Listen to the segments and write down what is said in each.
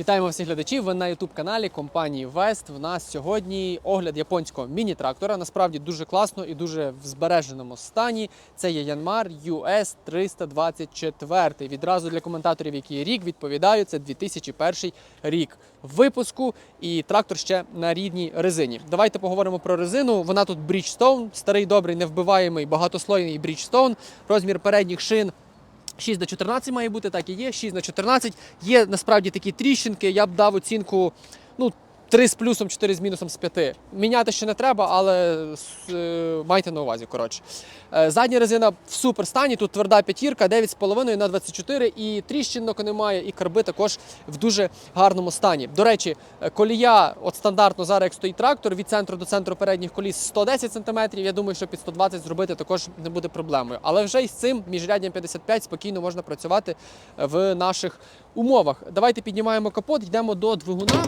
Вітаємо всіх глядачів. Ви на youtube каналі компанії Вест. В нас сьогодні огляд японського міні-трактора. Насправді дуже класно і дуже в збереженому стані. Це є Янмар US 324. Відразу для коментаторів, який рік відповідаю, це 2001 рік випуску. І трактор ще на рідній резині. Давайте поговоримо про резину. Вона тут Bridgestone, старий добрий, невбиваємий, багатослойний Bridgestone. Розмір передніх шин 6 на 14 має бути, так і є. 6 на 14. Є насправді такі тріщинки. Я б дав оцінку ну, 3 з плюсом, 4 з мінусом з 5. Міняти ще не треба, але е, майте на увазі. коротше. Е, Задня резина в супер стані. Тут тверда п'ятірка, 9,5 на 24 і тріщинок немає, і карби також в дуже гарному стані. До речі, е, колія, от стандартно зараз як стоїть трактор, від центру до центру передніх коліс 110 см. Я думаю, що під 120 зробити також не буде проблемою. Але вже із цим міжряддям 55 спокійно можна працювати в наших умовах. Давайте піднімаємо капот, йдемо до двигуна.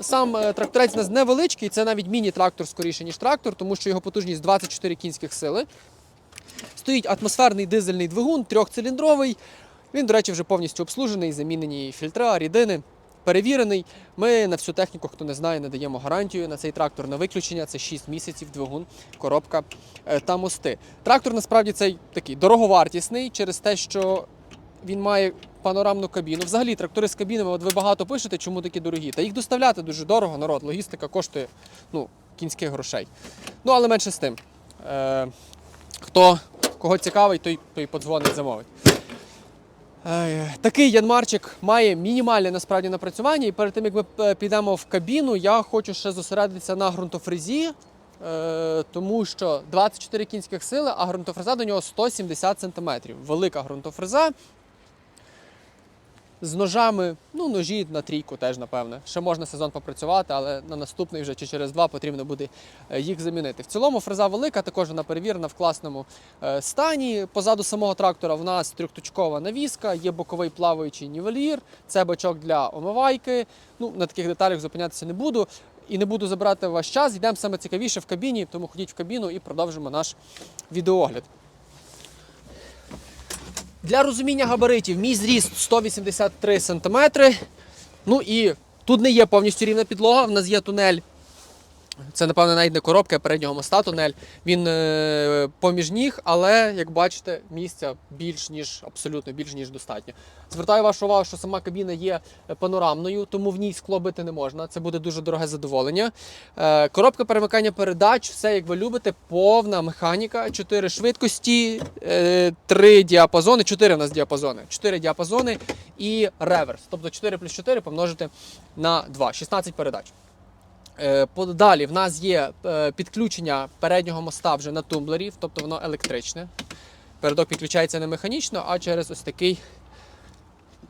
Сам е, тракторець у нас невеличкий, це навіть міні-трактор скоріше, ніж трактор, тому що його потужність 24 кінських сили. Стоїть атмосферний дизельний двигун, трьохциліндровий. Він, до речі, вже повністю обслужений, замінені фільтра, рідини. Перевірений. Ми на всю техніку, хто не знає, надаємо гарантію на цей трактор на виключення. Це 6 місяців двигун, коробка е, та мости. Трактор насправді цей такий дороговартісний через те, що він має панорамну кабіну. Взагалі, трактори з кабінами, от ви багато пишете, чому такі дорогі. Та їх доставляти дуже дорого, народ. Логістика коштує ну, кінських грошей. Ну, але менше з тим. Е, хто кого цікавий, той, той подзвонить, замовить. Е, Такий янмарчик має мінімальне насправді напрацювання. І перед тим як ми е, підемо в кабіну, я хочу ще зосередитися на ґрунтофрезі, е, тому що 24 кінських сили, а ґрунтофреза до нього 170 см. Велика ґрунтофреза. З ножами, ну ножі на трійку теж, напевне. Ще можна сезон попрацювати, але на наступний вже чи через два потрібно буде е, їх замінити. В цілому фреза велика, також вона перевірена в класному е, стані. Позаду самого трактора в нас трьохточкова навіска, є боковий плаваючий нівелір, це бачок для омивайки. Ну, на таких деталях зупинятися не буду. І не буду забирати ваш час. Йдемо саме цікавіше в кабіні, тому ходіть в кабіну і продовжимо наш відеоогляд. Для розуміння габаритів, мій зріст 183 см. Ну і тут не є повністю рівна підлога, в нас є тунель. Це, напевно, навіть не коробка переднього моста тунель. Він е, поміж ніг, але, як бачите, місця більш ніж абсолютно більш ніж достатньо. Звертаю вашу увагу, що сама кабіна є панорамною, тому в ній скло бити не можна. Це буде дуже дороге задоволення. Е, коробка перемикання передач, все як ви любите, повна механіка, 4 швидкості, е, 3 діапазони, 4 у нас діапазони, 4 діапазони і реверс. Тобто 4 плюс 4 помножити на 2, 16 передач. Е, Далі в нас є е, підключення переднього моста вже на тумблерів, тобто воно електричне. Передок підключається не механічно, а через ось такий,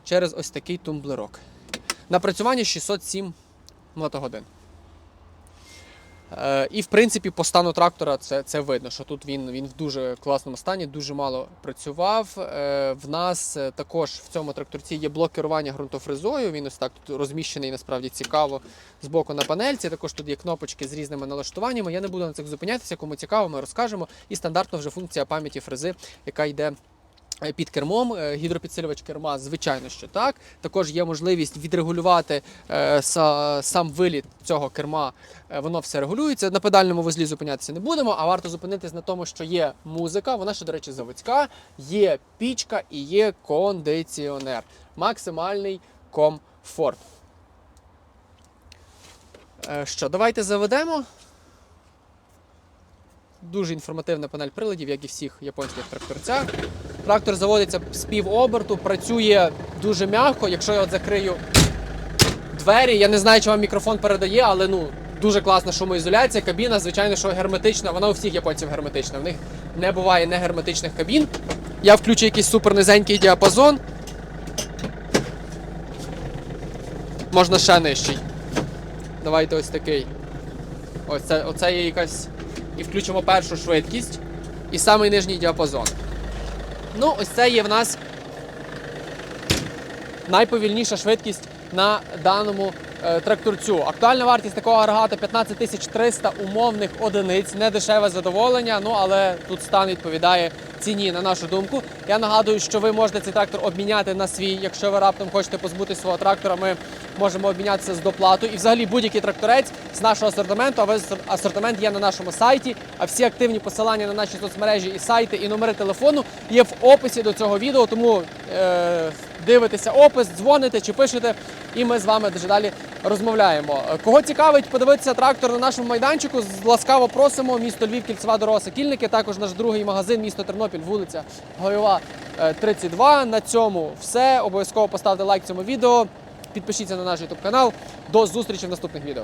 через ось такий тумблерок. Напрацювання 607 мотогодин. Е, І в принципі по стану трактора це, це видно, що тут він, він в дуже класному стані, дуже мало працював. Е, В нас е, також в цьому тракторці є блок керування ґрунтофрезою. Він ось так тут розміщений насправді цікаво з боку на панельці. Також тут є кнопочки з різними налаштуваннями. Я не буду на цих зупинятися, кому цікаво, ми розкажемо. І стандартно вже функція пам'яті фрези, яка йде. Е, Під кермом Е, гідропідсилювач керма, звичайно, що так. Також є можливість відрегулювати е, сам виліт цього керма. Воно все регулюється. На педальному вузлі зупинятися не будемо, а варто зупинитись на тому, що є музика. Вона ще, до речі, заводська, є пічка і є кондиціонер. Максимальний комфорт. Що, давайте заведемо. Дуже інформативна панель приладів, як і всіх японських тракторцях. Трактор заводиться з півоберту, працює дуже м'яко. Якщо я от закрию двері, я не знаю, чи вам мікрофон передає, але ну дуже класна шумоізоляція. Кабіна, звичайно, що герметична. Вона у всіх японців герметична. В них не буває негерметичних кабін. Я включу якийсь супер низенький діапазон. Можна ще нижчий. Давайте ось такий. Ось це, оце є якась. І включимо першу швидкість. І самий нижній діапазон. Ну, ось це є в нас найповільніша швидкість на даному тракторцю. Актуальна вартість такого агрегата 15 300 умовних одиниць. Не дешеве задоволення, ну але тут стан відповідає ціні, на нашу думку. Я нагадую, що ви можете цей трактор обміняти на свій, якщо ви раптом хочете позбутися свого трактора. Ми можемо обмінятися з доплатою. І взагалі будь-який тракторець з нашого асортименту, а весь асортимент є на нашому сайті. А всі активні посилання на наші соцмережі і сайти, і номери телефону є в описі до цього відео. Тому е, дивитеся опис, дзвоните чи пишете, і ми з вами дуже далі розмовляємо. Е, Кого цікавить подивитися трактор на нашому майданчику, ласкаво просимо. Місто Львів, кільцева дорога Сокільники. Також наш другий магазин, місто Тернопіль, вулиця Гойова е, 32. На цьому все. Обов'язково поставте лайк цьому відео. Підпишіться на наш YouTube канал. До зустрічі в наступних відео.